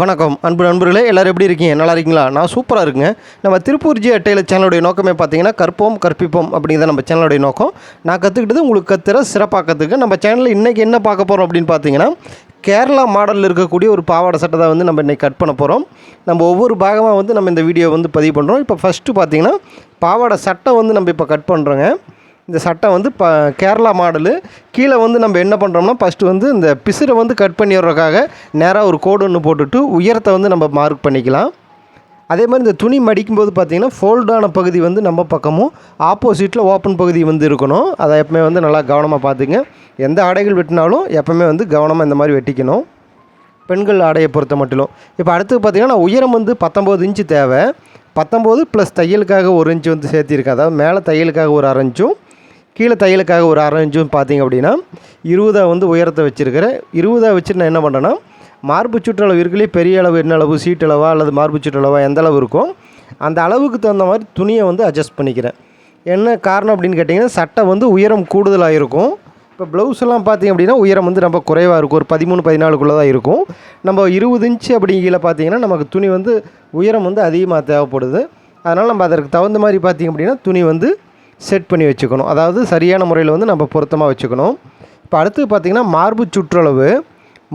வணக்கம். அன்பு நண்பர்களே எல்லோரும் எப்படி இருக்கீங்க? நல்லா இருக்கீங்களா? நான் சூப்பராக இருக்குங்க. நம்ம திருப்பூர் ஜி அட்டையில் சேனலுடைய நோக்கமே பார்த்தீங்கன்னா கற்போம் கற்பிப்போம் அப்படிங்கிறத நம்ம சேனலுடைய நோக்கம். நான் கற்றுக்கிட்டது உங்களுக்கு கத்துற சிறப்பாக கற்றுக்க நம்ம சேனலில் இன்றைக்கி என்ன பார்க்க போகிறோம் அப்படின்னு பார்த்தீங்கன்னா கேரளா மாடலில் இருக்கக்கூடிய ஒரு பாவாடை சட்டை தான் வந்து நம்ம இன்றைக்கி கட் பண்ண போகிறோம் நம்ம ஒவ்வொரு பாகமாக வந்து நம்ம இந்த வீடியோ வந்து பதிவு பண்ணுறோம் இப்போ ஃபஸ்ட்டு பார்த்தீங்கன்னா பாவாடை சட்டை வந்து நம்ம இப்போ கட் பண்ணுறோங்க இந்த சட்டை வந்து ப கேரளா மாடலு. கீழே வந்து நம்ம என்ன பண்ணுறோம்னா ஃபஸ்ட்டு வந்து இந்த பிசுரை வந்து கட் பண்ணிடுறதுக்காக நேராக ஒரு கோடு ஒன்று போட்டுட்டு உயரத்தை வந்து நம்ம மார்க் பண்ணிக்கலாம். அதே மாதிரி இந்த துணி மடிக்கும்போது பார்த்திங்கன்னா ஃபோல்டான பகுதி வந்து நம்ம பக்கமும் ஆப்போசிட்டில் ஓப்பன் பகுதி வந்து இருக்கணும். அதை எப்பவுமே வந்து நல்லா கவனமாக பார்த்துங்க எந்த ஆடைகள் வெட்டினாலும் எப்பவுமே வந்து கவனமாக இந்த மாதிரி வெட்டிக்கணும். பெண்கள் ஆடையை பொறுத்த மட்டும். இப்போ அடுத்து பார்த்திங்கன்னா உயரம் வந்து பத்தொம்போது இன்ச்சு தேவை. பத்தொம்போது ப்ளஸ் தையலுக்காக ஒரு இன்ச்சு வந்து சேர்த்திருக்கேன். அதாவது மேலே தையலுக்காக ஒரு அரை இன்ச்சும் கீழே தையலுக்காக ஒரு அரை இன்ச்சும் பார்த்தீங்க அப்படின்னா இருபதா வந்து உயரத்தை வச்சுருக்கிறேன் இருபதா வச்சு நான் என்ன பண்ணுறேன்னா மார்பு சுற்றளவு இருக்குல்லையே பெரிய அளவு என்ன அளவு சீட்டளவா அல்லது மார்பு சுற்றளவா எந்த அளவு இருக்கும் அந்த அளவுக்கு தகுந்த மாதிரி துணியை வந்து அட்ஜஸ்ட் பண்ணிக்கிறேன். என்ன காரணம் அப்படின்னு கேட்டிங்கன்னா சட்டை வந்து உயரம் கூடுதலாக இருக்கும். இப்போ ப்ளவுஸ் எல்லாம் பார்த்தீங்க அப்படின்னா உயரம் வந்து ரொம்ப குறைவாக இருக்கும். ஒரு பதிமூணு பதினாலுக்குள்ளே தான் இருக்கும். நம்ம இருபது இன்ச்சு அப்படிங்கிற பார்த்தீங்கன்னா நமக்கு துணி வந்து உயரம் வந்து அதிகமாக தேவைப்படுது. அதனால் நம்ம அதற்கு தகுந்த மாதிரி பார்த்திங்க அப்படின்னா துணி வந்து செட் பண்ணி வச்சுக்கணும். அதாவது சரியான முறையில் வந்து நம்ம பொருத்தமாக வச்சுக்கணும். இப்போ அடுத்து பார்த்திங்கன்னா மார்பு சுற்றளவு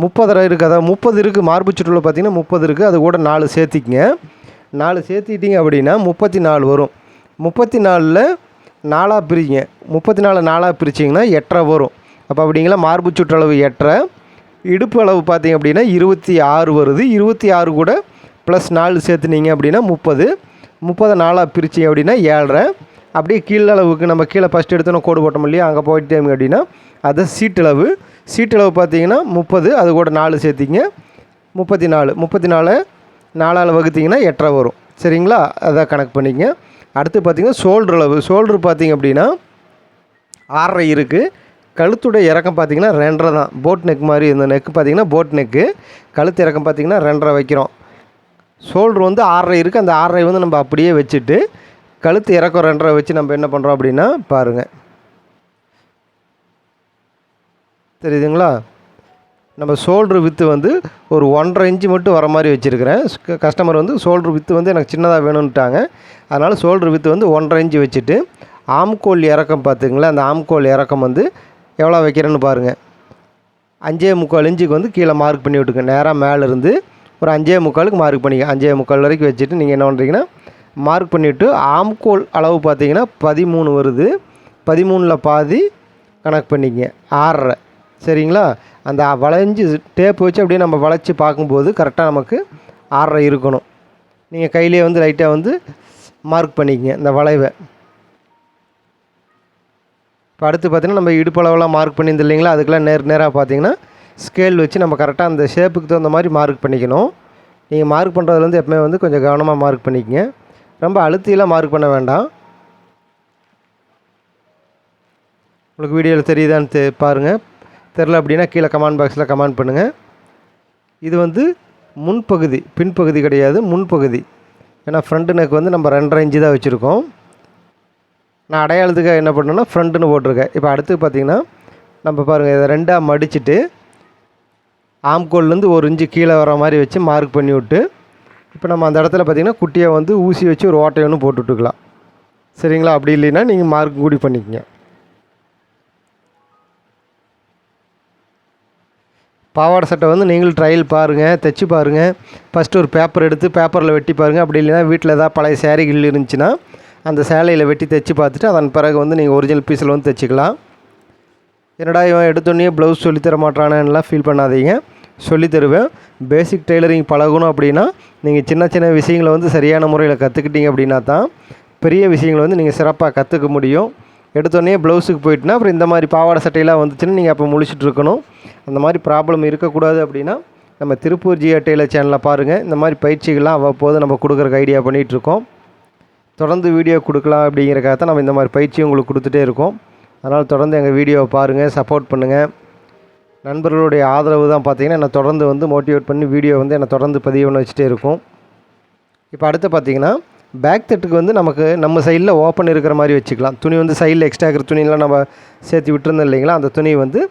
முப்பதரை இருக்குது அதாவது முப்பது இருக்குது மார்பு சுற்றளவு பார்த்திங்கன்னா முப்பது இருக்குது அது கூட நாலு சேர்த்திக்கங்க. நாலு சேர்த்திட்டிங்க அப்படின்னா முப்பத்தி நாலு வரும். முப்பத்தி நாலில் நாலாக பிரிங்க. முப்பத்தி நாலு நாலாக பிரிச்சிங்கன்னா எட்டரை வரும். அப்போ அப்படிங்களா? மார்பு சுற்றளவு எட்டரை. இடுப்பு அளவு பார்த்தீங்க அப்படின்னா இருபத்தி ஆறு வருது. இருபத்தி ஆறு கூட ப்ளஸ் நாலு சேர்த்துனீங்க அப்படின்னா முப்பது. முப்பதை நாலாக பிரிச்சிங்க அப்படின்னா ஏழரை. அப்படியே கீழ் அளவுக்கு நம்ம கீழே ஃபஸ்ட் எடுத்தோன்னா கோடு போட்டோம் இல்லையா? அங்கே போயிட்டே அப்படின்னா அது சீட்டளவு. சீட்டளவு பார்த்தீங்கன்னா முப்பது அது கூட நாலு சேர்த்திங்க. முப்பத்தி நாலு முப்பத்தி நாலு நாலால் வகுத்திங்கன்னா எட்டரை வரும். சரிங்களா? அதை கணக்கு பண்ணிக்கங்க. அடுத்து பார்த்திங்கன்னா ஷோல்டர் அளவு ஷோல்டர் பார்த்திங்க அப்படின்னா ஆறரை இருக்குது கழுத்துடைய இறக்கம் பார்த்திங்கன்னா ரெண்டரை தான். போட் நெக் மாதிரி இந்த நெக்கு பார்த்திங்கன்னா போட் நெக்கு கழுத்து இறக்கம் பார்த்திங்கன்னா ரெண்டரை வைக்கிறோம். ஷோல்டர் வந்து ஆறரை இருக்குது அந்த ஆறரை வந்து நம்ம அப்படியே வச்சுட்டு கழுத்து இறக்கம் ரெண்டரை வச்சு நம்ம என்ன பண்ணுறோம் அப்படின்னா பாருங்கள் தெரியுதுங்களா? நம்ம ஷோல்ட்ரு வித்து வந்து ஒரு ஒன்றரை இன்ச்சு மட்டும் வர மாதிரி வச்சுருக்கிறேன். கஸ்டமர் வந்து ஷோல்ட்ரு வித்து வந்து எனக்கு சின்னதாக வேணும்ட்டாங்க அதனால் ஷோல்ட்ரு வித்து வந்து ஒன்றரை இன்ச்சு வச்சுட்டு ஆம்கோல் இறக்கம் பார்த்துங்களேன் அந்த ஆம்கோல் இறக்கம் வந்து எவ்வளோ வைக்கிறேன்னு பாருங்கள் அஞ்சே முக்கால் இன்ச்சுக்கு வந்து கீழே மார்க் பண்ணி விட்டுங்க நேராக மேலே இருந்து ஒரு அஞ்சே முக்காலுக்கு மார்க் பண்ணிக்க அஞ்சே முக்கால் வரைக்கும் வச்சுட்டு நீங்கள் என்ன பண்ணுறீங்கன்னா மார்க் பண்ணிவிட்டு ஆம்கோல் அளவு பார்த்தீங்கன்னா பதிமூணு வருது. பதிமூணில் பாதி கணக்கு பண்ணிக்கங்க. ஆறரை. சரிங்களா? அந்த வளைஞ்சி டேப் வச்சு அப்படியே நம்ம வளைச்சி பார்க்கும்போது கரெக்டாக நமக்கு ஆறரை இருக்கணும். நீங்கள் கையிலே வந்து லைட்டாக வந்து மார்க் பண்ணிக்கங்க இந்த வளைவை. இப்போ அடுத்து பார்த்தீங்கன்னா நம்ம இடுப்பளவெல்லாம் மார்க் பண்ணியிருந்து இல்லைங்களா? அதுக்கெல்லாம் நேர் நேராக பார்த்தீங்கன்னா ஸ்கேல் வச்சு நம்ம கரெக்டாக அந்த ஷேப்புக்கு தகுந்த மாதிரி மார்க் பண்ணிக்கணும். நீங்கள் மார்க் பண்ணுறதுலேருந்து எப்பவுமே வந்து கொஞ்சம் கவனமாக மார்க் பண்ணிக்கங்க. ரொம்ப அழுத்தியெல்லாம் மார்க் பண்ண வேண்டாம். உங்களுக்கு வீடியோவில் தெரியுதான்னு தெ பாருங்கள் தெரில அப்படின்னா கீழே கமெண்ட் பாக்ஸில் கமெண்ட் பண்ணுங்கள் இது வந்து முன்பகுதி பின்பகுதி கிடையாது முன்பகுதி ஏன்னா ஃப்ரண்ட் நெக் வந்து நம்ம ரெண்டரை இன்ச்சு தான் வச்சுருக்கோம். நான் அடையாளத்துக்காக என்ன பண்ணேன்னா ஃப்ரண்ட்டுன்னு போட்டிருக்கேன். இப்போ அடுத்து பார்த்திங்கன்னா நம்ம பாருங்கள் இதை ரெண்டாக மடிச்சுட்டு ஆம்கோல்லேருந்து ஒரு இன்ச்சு கீழே வர மாதிரி வச்சு மார்க் பண்ணி விட்டு இப்போ நம்ம அந்த இடத்துல பார்த்திங்கன்னா குட்டியை வந்து ஊசி வச்சு ஒரு ஓட்டை ஒன்று போட்டுட்டுக்கலாம் சரிங்களா? அப்படி இல்லைன்னா நீங்கள் மார்க் கூடி பண்ணிக்கங்க. பாவாடை சட்டை வந்து நீங்களும் ட்ரையல் பாருங்கள் தைச்சி பாருங்கள் ஃபஸ்ட்டு ஒரு பேப்பர் எடுத்து பேப்பரில் வெட்டி பாருங்கள் அப்படி இல்லைன்னா வீட்டில் ஏதாவது பழைய சேரீகள் இருந்துச்சுன்னா அந்த சேலையில் வெட்டி தைச்சி பார்த்துட்டு அதன் பிறகு வந்து நீங்கள் ஒரிஜினல் பீஸில் வந்து தைச்சிக்கலாம். என்னடா இவன் எடுத்தோடனே ப்ளவுஸ் சொல்லித்தர மாட்டானேலாம் ஃபீல் பண்ணாதீங்க. சொல்லி தருவேன். பேசிக் டெய்லரிங் பழகணும் அப்படின்னா நீங்கள் சின்ன சின்ன விஷயங்களை வந்து சரியான முறையில் கற்றுக்கிட்டீங்க அப்படின்னா தான் பெரிய விஷயங்களை வந்து நீங்கள் சிறப்பாக கற்றுக்க முடியும். எடுத்தோடனே ப்ளவுஸுக்கு போயிட்டுனா அப்புறம் இந்த மாதிரி பாவாடை சட்டையெல்லாம் வந்துச்சுன்னா நீங்கள் அப்போ முழிச்சிட்டு இருக்கணும். அந்த மாதிரி ப்ராப்ளம் இருக்கக்கூடாது அப்படின்னா நம்ம திருப்பூர் ஜியா டெய்லர் சேனலில் பாருங்கள் இந்த மாதிரி பயிற்சிகள்லாம் அவ்வப்போது நம்ம கொடுக்குறக்கு ஐடியா பண்ணிகிட்ருக்கோம். தொடர்ந்து வீடியோ கொடுக்கலாம் அப்படிங்கிறக்காக தான் நம்ம இந்த மாதிரி பயிற்சி உங்களுக்கு கொடுத்துட்டே இருக்கோம். அதனால் தொடர்ந்து எங்கள் வீடியோவை பாருங்கள் சப்போர்ட் பண்ணுங்கள் நண்பர்களுடைய ஆதரவு தான் பார்த்தீங்கன்னா என்னை தொடர்ந்து வந்து மோட்டிவேட் பண்ணி வீடியோ வந்து என்னை தொடர்ந்து பதிவு பண்ண வச்சுட்டே இருக்கும். இப்போ அடுத்து பார்த்தீங்கன்னா பேக் தட்டுக்கு வந்து நமக்கு நம்ம சைடில் ஓப்பன் இருக்கிற மாதிரி வச்சுக்கலாம். துணி வந்து சைடில் எக்ஸ்ட்ரா இருக்கிற துணியெலாம் நம்ம சேர்த்து விட்டுருந்தோம் இல்லைங்களா? அந்த துணி வந்து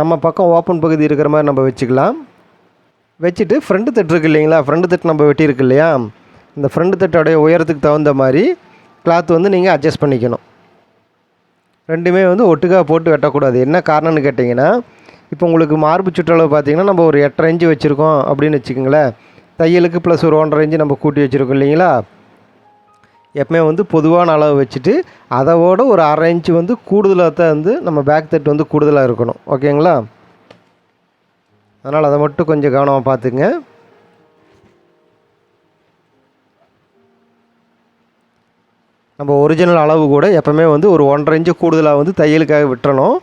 நம்ம பக்கம் ஓப்பன் பகுதி இருக்கிற மாதிரி நம்ம வச்சுக்கலாம். வச்சுட்டு ஃப்ரண்ட் தட்டு இருக்குது இல்லைங்களா? ஃப்ரண்ட் தட்டு நம்ம வெட்டியிருக்கு இல்லையா? இந்த ஃப்ரண்ட் தட்டோடைய உயரத்துக்கு தகுந்த மாதிரி கிளாத் வந்து நீங்கள் அட்ஜஸ்ட் பண்ணிக்கணும். ரெண்டுமே வந்து ஒட்டுக்காக போட்டு வெட்டக்கூடாது. என்ன காரணம்னு கேட்டிங்கன்னா இப்போ உங்களுக்கு மார்பு சுற்றளவு பார்த்தீங்கன்னா நம்ம ஒரு எட்டரை இன்ச்சு வச்சுருக்கோம் அப்படின்னு வச்சுக்கோங்களேன். தையலுக்கு ப்ளஸ் ஒரு ஒன்றரை இன்ச்சு நம்ம கூட்டி வச்சுருக்கோம் இல்லைங்களா? எப்பவுமே வந்து பொதுவான அளவு வச்சுட்டு அதோட ஒரு அரை இன்ச்சு வந்து கூடுதலாக தான் வந்து நம்ம பேக் தட்டு வந்து கூடுதலாக இருக்கணும். ஓகேங்களா? அதனால் அதை மட்டும் கொஞ்சம் கவனமாக பார்த்துங்க. நம்ம ஒரிஜினல் அளவு கூட எப்பவுமே வந்து ஒரு ஒன்றரை இன்ச்சு கூடுதலாக வந்து தையலுக்காக விட்டுறணும்.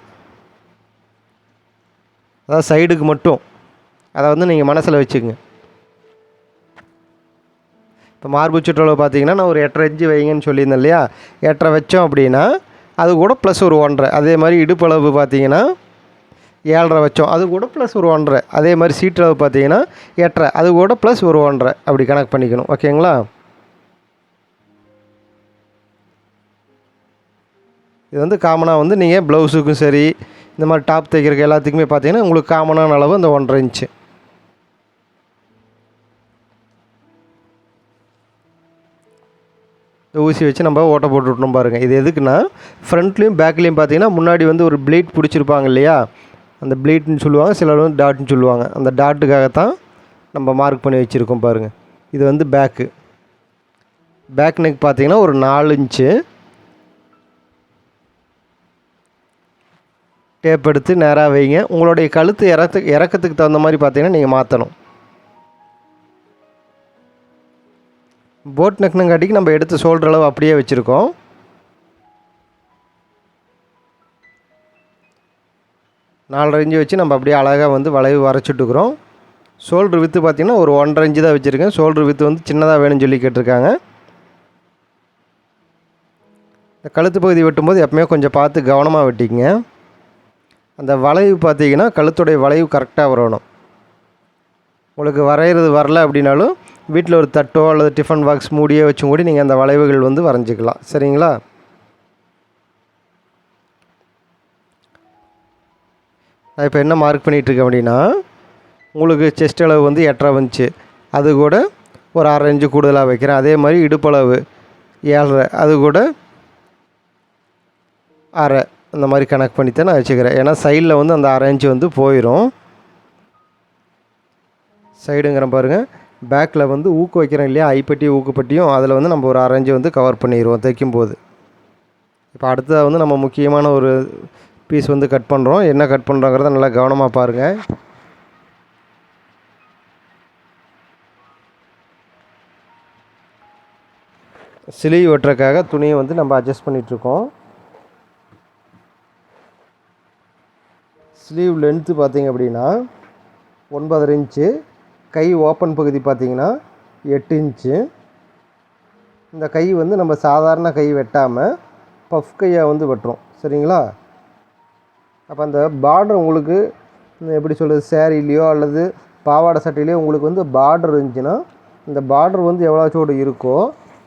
அதாவது சைடுக்கு மட்டும். அதை வந்து நீங்கள் மனசில் வச்சுக்கோங்க. இப்போ மார்பு சுற்றளவு பார்த்தீங்கன்னா நான் ஒரு எட்டரை இன்ச்சு வைங்கன்னு சொல்லியிருந்தேன் இல்லையா? எட்டரை வச்சோம் அப்படின்னா அது கூட ப்ளஸ் ஒரு ஒன்றரை. அதே மாதிரி இடுப்பளவு பார்த்தீங்கன்னா ஏழரை வச்சோம். அது கூட ப்ளஸ் ஒரு ஒன்றரை. அதே மாதிரி சீட்டளவு பார்த்தீங்கன்னா எட்டரை. அது கூட ப்ளஸ் ஒரு ஒன்றரை. அப்படி கணக்கு பண்ணிக்கணும். ஓகேங்களா? இது வந்து காமனாக வந்து நீங்கள் ப்ளவுஸுக்கும் சரி இந்த மாதிரி டாப் தைக்கிறக்கு எல்லாத்துக்குமே பார்த்தீங்கன்னா உங்களுக்கு காமனான அளவு இந்த ஒன்றரை இன்ச்சு ஊசி வச்சு நம்ம ஓட்டை போட்டு விட்டணும் பாருங்கள் இது எதுக்குன்னா ஃப்ரண்ட்லேயும் பேக்லேயும் பார்த்தீங்கன்னா முன்னாடி வந்து ஒரு ப்ளீட் பிடிச்சிருப்பாங்க இல்லையா? அந்த ப்ளீட்னு சொல்லுவாங்க சிலர் வந்து டாட்னு சொல்லுவாங்க. அந்த டாட்டுக்காகத்தான் நம்ம மார்க் பண்ணி வச்சுருக்கோம் பாருங்கள் இது வந்து பேக்கு பேக் நெக் பார்த்தீங்கன்னா ஒரு நாலு இன்ச்சு டேப் எடுத்து நேராக வைங்க. உங்களுடைய கழுத்து இறத்து இறக்கத்துக்கு தகுந்த மாதிரி பார்த்தீங்கன்னா நீங்கள் மாற்றணும் போட் நெக்னுங்காட்டிக்கு நம்ம எடுத்து ஷோல்டர் அளவு அப்படியே வச்சுருக்கோம். நாலரை இஞ்சு வச்சு நம்ம அப்படியே அழகாக வந்து வளைவு வரைச்சிட்டுருக்குறோம் ஷோல்ட்ரு வித்து பார்த்திங்கன்னா ஒரு ஒன்றரை இஞ்சு தான் வச்சுருக்கேன். ஷோல்ட்ரு வித்து வந்து சின்னதாக வேணும்னு சொல்லி கேட்டிருக்காங்க. இந்த கழுத்து பகுதி வெட்டும்போது எப்பவுமே கொஞ்சம் பார்த்து கவனமாக வெட்டிக்கங்க. அந்த வளைவு பார்த்தீங்கன்னா கழுத்துடைய வளைவு கரெக்டாக வரணும். உங்களுக்கு வரைகிறது வரல அப்படின்னாலும் வீட்டில் ஒரு தட்டோ அல்லது டிஃபன் பாக்ஸ் மூடியோ வச்சும் கூட நீங்கள் அந்த வளைவுகள் வந்து வரைஞ்சிக்கலாம். சரிங்களா? நான் இப்போ என்ன மார்க் பண்ணிகிட்ருக்கேன் அப்படின்னா உங்களுக்கு செஸ்ட் அளவு வந்து எட்டரை வந்துச்சு அது கூட ஒரு அரை இன்ச்சு கூடுதலாக வைக்கிறேன். அதே மாதிரி இடுப்பளவு ஏழரை அது கூட அரை. அந்த மாதிரி கணக்கு பண்ணித்தான் நான் வச்சுக்கிறேன். ஏன்னா சைடில் வந்து அந்த அரை இன்ச்சு வந்து போயிடும் சைடுங்கிற பாருங்கள் பேக்கில் வந்து ஊக்கு வைக்கிறோம் இல்லையா? ஐப்பட்டி ஊக்குப்பட்டியும் அதில் வந்து நம்ம ஒரு அரேஞ்சை வந்து கவர் பண்ணிடுவோம் தைக்கும்போது. இப்போ அடுத்ததாக வந்து நம்ம முக்கியமான ஒரு பீஸ் வந்து கட் பண்ணுறோம் என்ன கட் பண்ணுறோங்கிறத நல்லா கவனமாக பாருங்கள் சிலி வெட்டுறதுக்காக துணியை வந்து நம்ம அட்ஜஸ்ட் பண்ணிகிட்ருக்கோம் ஸ்லீவ் லென்த்து பார்த்தீங்க அப்படின்னா ஒன்பதரை இன்ச்சு கை ஓப்பன் பகுதி பார்த்தீங்கன்னா எட்டு இன்ச்சு இந்த கை வந்து நம்ம சாதாரண கை வெட்டாமல் பஃப் கையாக வந்து வெட்டுறோம். சரிங்களா? அப்போ அந்த பார்டர் உங்களுக்கு எப்படி சொல்கிறது சேரீலையோ அல்லது பாவாடை சட்டையிலையோ உங்களுக்கு வந்து பார்டர் இருந்துச்சுன்னா இந்த பார்டர் வந்து எவ்வளோச்சோடு இருக்கோ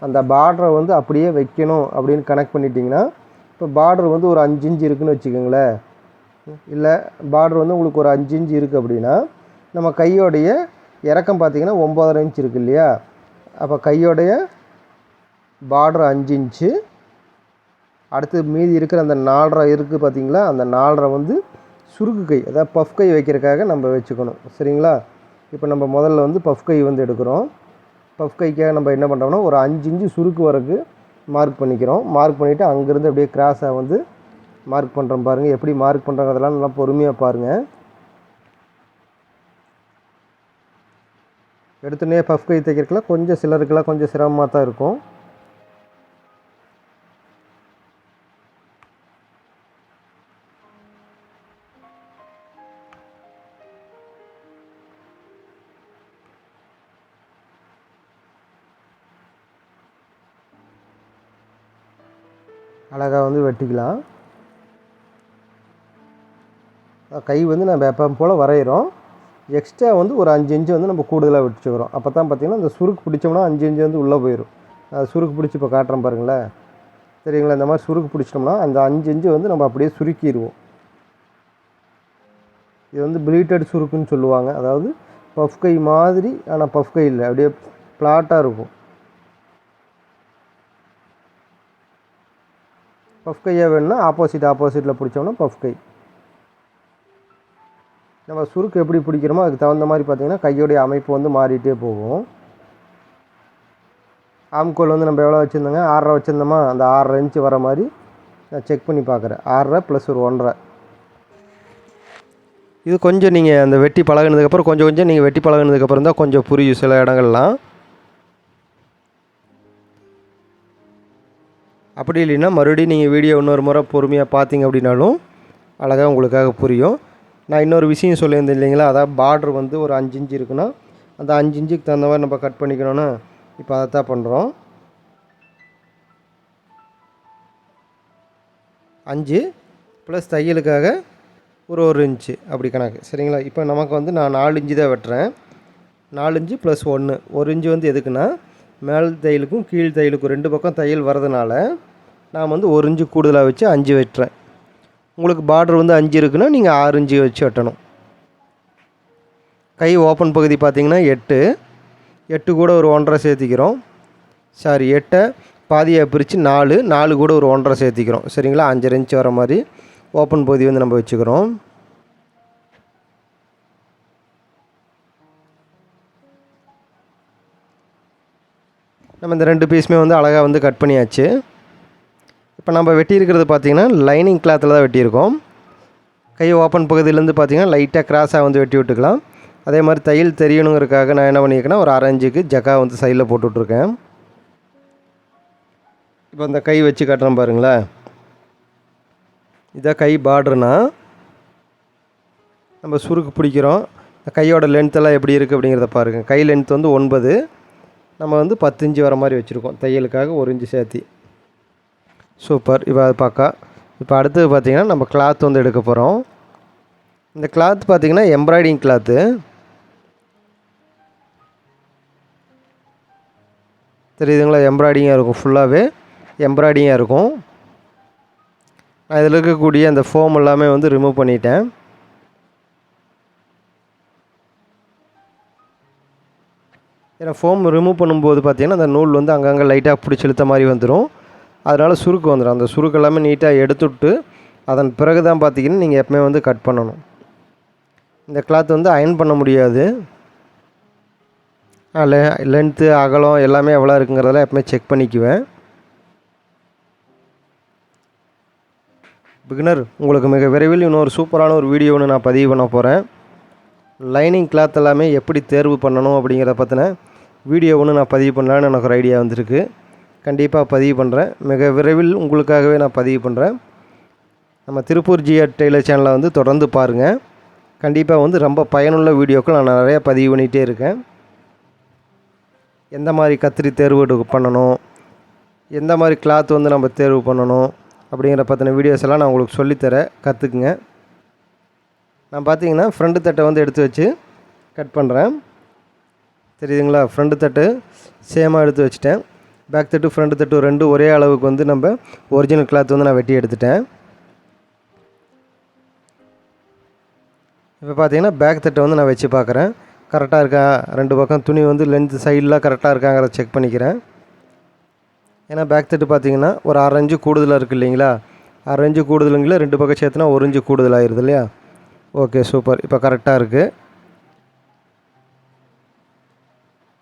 அந்த பார்டரை வந்து அப்படியே வைக்கணும் அப்படின்னு கனெக்ட் பண்ணிட்டிங்கன்னா இப்போ பார்டர் வந்து ஒரு அஞ்சு இன்ச்சு இருக்குன்னு வச்சுக்கோங்களேன். இல்லை பார்டர் வந்து உங்களுக்கு ஒரு அஞ்சு இன்ச்சு இருக்குது அப்படின்னா நம்ம கையோடைய இறக்கம் பார்த்தீங்கன்னா ஒம்பதரை இன்ச் இருக்குது இல்லையா? அப்போ கையோடைய பார்டர் அஞ்சு இன்ச்சு அடுத்து மீதி இருக்கிற அந்த நாலரை இருக்குது பார்த்தீங்களா? அந்த நாலரை வந்து சுருக்கு கை அதாவது பஃப் கை வைக்கிறதுக்காக நம்ம வச்சுக்கணும். சரிங்களா? இப்போ நம்ம முதல்ல வந்து பஃப் கை வந்து எடுக்கிறோம். பஃப் கைக்காக நம்ம என்ன பண்ணுறோம்னா ஒரு அஞ்சு இன்ச்சு சுருக்கு வரக்கு மார்க் பண்ணிக்கிறோம். மார்க் பண்ணிவிட்டு அங்கேருந்து அப்படியே கிராஸாக வந்து மார்க் பண்ணுறோம் பாருங்கள் எப்படி மார்க் பண்ணுறோங்கிறதெல்லாம் நல்லா பொறுமையாக பாருங்கள் எடுத்துனே பஃப் கை தைக்கிறதுக்குலாம் கொஞ்சம் சிலருக்கெல்லாம் கொஞ்சம் சிரமமாக தான் இருக்கும். அழகாக வந்து வெட்டிக்கலாம். கை வந்து நம்ம எப்போ போல் வரைகிறோம் எக்ஸ்ட்ரா வந்து ஒரு அஞ்சு இன்ச்சு வந்து நம்ம கூடுதலாக விட்டுச்சுக்கிறோம். அப்போ தான் பார்த்திங்கன்னா இந்த சுருக்கு பிடிச்சோம்னா அஞ்சு இன்ச்சு வந்து உள்ளே போயிடும் அது சுருக்கு பிடிச்சி இப்போ காட்டுறேன் பாருங்களேன் சரிங்களா? இந்த மாதிரி சுருக்கு பிடிச்சிட்டோம்னா அந்த அஞ்சு இன்ச்சு வந்து நம்ம அப்படியே சுருக்கிடுவோம் இது வந்து ப்ளீட்டட் சுருக்குன்னு சொல்லுவாங்க. அதாவது பஃப் கை மாதிரி ஆனால் பஃப் கை இல்லை. அப்படியே ஃப்ளாட்டாக இருக்கும். பஃப் கையாக வேணும்னா ஆப்போசிட் ஆப்போசிட்டில் பிடிச்சோம்னா பஃப் கை. நம்ம சுருக்கு எப்படி பிடிக்கிறோமோ அதுக்கு தகுந்த மாதிரி பார்த்திங்கன்னா கையோடைய அமைப்பு வந்து மாறிட்டே போகும். ஆம்கோல் வந்து நம்ம எவ்வளோ வச்சுருந்தோங்க? ஆறரை வச்சுருந்தோமா? அந்த ஆறரை இன்ச்சு வர மாதிரி நான் செக் பண்ணி பார்க்குறேன். ஆறரை ப்ளஸ் ஒரு ஒன்றரை. இது கொஞ்சம் நீங்கள் அந்த வெட்டி பழகுனதுக்கப்புறம் கொஞ்சம் கொஞ்சம் நீங்கள் வெட்டி பழகுனதுக்கப்புறம் தான் கொஞ்சம் புரியும் சில இடங்கள்லாம். அப்படி இல்லைன்னா மறுபடியும் நீங்கள் வீடியோ இன்னொரு முறை பொறுமையாக பார்த்தீங்க அப்படின்னாலும் அழகாக உங்களுக்காக புரியும். நான் இன்னொரு விஷயம் சொல்லியிருந்தேன் இல்லைங்களா? அதாவது பார்டர் வந்து ஒரு அஞ்சு இன்ச்சு இருக்குன்னா அந்த அஞ்சு இன்ச்சுக்கு தகுந்த மாதிரி நம்ம கட் பண்ணிக்கணும்னு இப்போ அதை தான் பண்ணுறோம் அஞ்சு ப்ளஸ் தையலுக்காக ஒரு ஒரு இன்ச்சு அப்படி கணக்கு. சரிங்களா? இப்போ நமக்கு வந்து நான் நாலு இன்ச்சு தான் வெட்டுறேன். நாலு இன்ச்சு ப்ளஸ் ஒன்று ஒரு இன்ச்சு வந்து எதுக்குன்னா மேல் தையலுக்கும் கீழ் தையலுக்கும் ரெண்டு பக்கம் தையல் வரதுனால நான் வந்து ஒரு இன்ச்சு கூடுதலாக வச்சு அஞ்சு வெட்டுறேன். உங்களுக்கு பார்டர் வந்து அஞ்சு இருக்குன்னா நீங்கள் ஆறு இன்ச்சு வச்சு வெட்டணும். கை ஓப்பன் பகுதி பார்த்திங்கன்னா எட்டு. எட்டு கூட ஒரு ஒன்றரை சேர்த்திக்கிறோம். சாரி எட்டை பாதியாக பிரித்து நாலு. நாலு கூட ஒரு ஒன்றரை சேர்த்திக்கிறோம். சரிங்களா? அஞ்சரை இன்ச் வர மாதிரி ஓப்பன் பகுதி வந்து நம்ம வச்சுக்கிறோம். நம்ம இந்த ரெண்டு பீஸுமே வந்து அழகாக வந்து கட் பண்ணியாச்சு. இப்போ நம்ம வெட்டியிருக்கிறது பார்த்திங்கன்னா லைனிங் கிளாத்தில் தான் வெட்டியிருக்கோம். கை ஓப்பன் பகுதியிலேருந்து பார்த்திங்கன்னா லைட்டாக கிராஸாக வந்து வெட்டி விட்டுக்கலாம். அதே மாதிரி தையல் தெரியணுங்கிறதுக்காக நான் என்ன பண்ணியிருக்கேன்னா ஒரு அரைஞ்சுக்கு ஜக்கா வந்து சைடில் போட்டுட்ருக்கேன் இப்போ இந்த கை வச்சு காட்டுறேன் பாருங்களேன். இதான் கை பார்டர்னா நம்ம சுருக்கு பிடிக்கிறோம். கையோட லென்த்தெல்லாம் எப்படி இருக்குது அப்படிங்கிறத பாருங்கள் கை லென்த் வந்து ஒன்பது. நம்ம வந்து பத்து இன்ச்சு வர மாதிரி வச்சுருக்கோம். தையலுக்காக ஒரு இன்ச்சு சேர்த்தி. சூப்பர். இப்போ அது பார்க்கா இப்போ அடுத்தது பார்த்திங்கன்னா நம்ம கிளாத் வந்து எடுக்க போகிறோம் இந்த கிளாத் பார்த்திங்கன்னா எம்ப்ராய்டிங் கிளாத்து தெரியுதுங்களா எம்ப்ராய்டிங்காக இருக்கும். ஃபுல்லாகவே எம்ப்ராய்டிங்காக இருக்கும். நான் இதில் இருக்கக்கூடிய அந்த ஃபோம் எல்லாமே வந்து ரிமூவ் பண்ணிட்டேன். ஏன்னா ஃபோம் ரிமூவ் பண்ணும்போது பார்த்திங்கன்னா அந்த நூல் வந்து அங்கங்கே லைட்டாக பிடிச்சி இழுத்த மாதிரி வந்துடும் அதனால் சுருக்கு வந்துடும் அந்த சுருக்கு எல்லாமே நீட்டாக எடுத்துவிட்டு அதன் பிறகு தான் பார்த்திங்கன்னா நீங்கள் எப்பவுமே வந்து கட் பண்ணணும். இந்த கிளாத் வந்து அயன் பண்ண முடியாது. லெ லென்த்து அகலம் எல்லாமே எவ்வளோ இருக்குங்கிறதெல்லாம் எப்பவுமே செக் பண்ணிக்குவேன். பிகினர் உங்களுக்கு மிக விரைவில் இன்னொரு சூப்பரான ஒரு வீடியோ ஒன்று நான் பதிவு பண்ண போகிறேன் லைனிங் கிளாத் எல்லாமே எப்படி தேர்வு பண்ணணும் அப்படிங்கிறத பற்றின வீடியோ ஒன்று நான் பதிவு பண்ணலான்னு எனக்கு ஒரு ஐடியா வந்திருக்கு. கண்டிப்பாக பதிவு பண்ணுறேன். மிக விரைவில் உங்களுக்காகவே நான் பதிவு பண்ணுறேன். நம்ம திருப்பூர் ஜியா டெய்லர் சேனலை வந்து தொடர்ந்து பாருங்கள் கண்டிப்பாக வந்து ரொம்ப பயனுள்ள வீடியோக்கள் நான் நிறையா பதிவு பண்ணிகிட்டே இருக்கேன். எந்த மாதிரி கத்திரி தேர்வு பண்ணணும்? எந்த மாதிரி கிளாத் வந்து நம்ம தேர்வு பண்ணணும்? அப்படிங்கிற பற்றின வீடியோஸ் எல்லாம் நான் உங்களுக்கு சொல்லித்தரேன் கற்றுக்குங்க நான் பார்த்தீங்கன்னா ஃப்ரண்ட் தட்டை வந்து எடுத்து வச்சு கட் பண்ணுறேன் தெரியுதுங்களா? ஃப்ரண்ட் தட்டு சேமாக எடுத்து வச்சுட்டேன். பேக் தட்டு ஃப்ரண்ட் தட்டு ரெண்டு ஒரே அளவுக்கு வந்து நம்ம ஒரிஜினல் கிளாத் வந்து நான் வெட்டி எடுத்துட்டேன். இப்போ பார்த்தீங்கன்னா பேக் தட்டை வந்து நான் வச்சு பார்க்குறேன். கரெக்டாக இருக்கா? ரெண்டு பக்கம் துணி வந்து லென்த் சைடெலாம் கரெக்டாக இருக்காங்கிறத செக் பண்ணிக்கிறேன். ஏன்னா பேக் தட்டு பார்த்தீங்கன்னா ஒரு அரை கூடுதலாக இருக்குது இல்லைங்களா? அரை கூடுதலுங்களா ரெண்டு பக்கம் சேர்த்துனா ஒரு இன்ச்சு கூடுதலாகிருது இல்லையா? ஓகே சூப்பர் இப்போ கரெக்டாக இருக்குது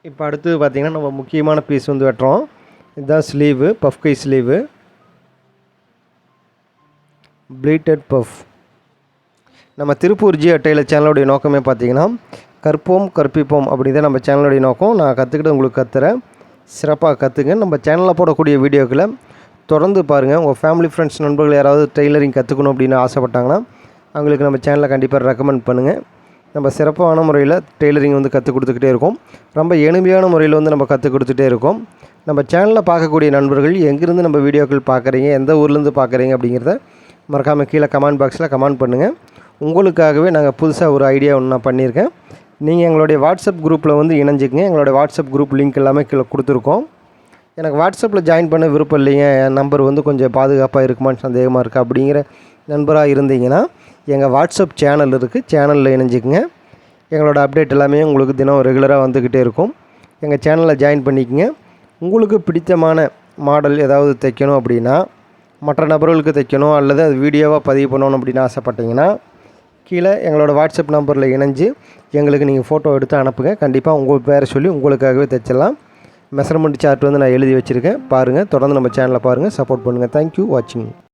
இப்போ அடுத்து பார்த்திங்கன்னா நம்ம முக்கியமான பீஸ் வந்து வெட்டுறோம். இதுதான் ஸ்லீவு பஃப் கை ஸ்லீவு ப்ளீட்டட் பஃப் நம்ம திருப்பூர் ஜி அட்டையில் சேனலுடைய நோக்கமே பார்த்தீங்கன்னா கற்போம் கற்பிப்போம் அப்படி தான் நம்ம சேனலுடைய நோக்கம். நான் கற்றுக்கிட்டு உங்களுக்கு கற்றுறேன் சிறப்பாக கற்றுங்க நம்ம சேனலில் போடக்கூடிய வீடியோக்களை தொடர்ந்து பாருங்கள் உங்கள் ஃபேமிலி ஃப்ரெண்ட்ஸ் நண்பர்கள் யாராவது டெய்லரிங் கற்றுக்கணும் அப்படின்னு ஆசைப்பட்டாங்கன்னா அவங்களுக்கு நம்ம சேனலை கண்டிப்பாக ரெக்கமெண்ட் பண்ணுங்கள் நம்ம சிறப்பான முறையில் டெய்லரிங் வந்து கற்றுக் கொடுத்துக்கிட்டே இருக்கோம். ரொம்ப எளிமையான முறையில் வந்து நம்ம கற்றுக் கொடுத்துட்டே இருக்கோம். நம்ம சேனலில் பார்க்கக்கூடிய நண்பர்கள் எங்கேருந்து நம்ம வீடியோக்கள் பார்க்குறீங்க எந்த ஊர்லேருந்து பார்க்குறீங்க அப்படிங்கிறத மறக்காமல் கீழே கமெண்ட் பாக்ஸில் கமெண்ட் பண்ணுங்கள் உங்களுக்காகவே நாங்கள் புதுசாக ஒரு ஐடியா ஒன்று நான் பண்ணியிருக்கேன். நீங்கள் எங்களுடைய வாட்ஸ்அப் குரூப்பில் வந்து இணைஞ்சிக்கங்க. எங்களுடைய வாட்ஸ்அப் குரூப் லிங்க் எல்லாமே கீழே கொடுத்துருக்கோம். எனக்கு வாட்ஸ்அப்பில் ஜாயின் பண்ண விருப்பம் இல்லைங்க. என் நம்பர் வந்து கொஞ்சம் பாதுகாப்பாக இருக்குமான்னு சந்தேகமாக இருக்குது அப்படிங்கிற நண்பராக இருந்தீங்கன்னா எங்கள் வாட்ஸ்அப் சேனல் இருக்குது சேனலில் இணைஞ்சிக்கங்க. எங்களோட அப்டேட் எல்லாமே உங்களுக்கு தினம் ரெகுலராக வந்துக்கிட்டே இருக்கும். எங்கள் சேனலில் ஜாயின் பண்ணிக்கங்க. உங்களுக்கு பிடித்தமான மாடல் ஏதாவது தைக்கணும் அப்படின்னா மற்ற நபர்களுக்கு தைக்கணும் அல்லது அது வீடியோவாக பதிவு பண்ணணும் அப்படின்னு ஆசைப்பட்டீங்கன்னா கீழே எங்களோட வாட்ஸ்அப் நம்பரில் இணைஞ்சு எங்களுக்கு நீங்கள் ஃபோட்டோ எடுத்து அனுப்புங்க. கண்டிப்பாக உங்கள் பேரை சொல்லி உங்களுக்காகவே தைச்சிடலாம். மெஷர்மெண்ட் சார்ட் வந்து நான் எழுதி வச்சுருக்கேன். பாருங்கள் தொடர்ந்து நம்ம சேனலை பாருங்கள் சப்போர்ட் பண்ணுங்கள் தேங்க்யூ வாட்சிங்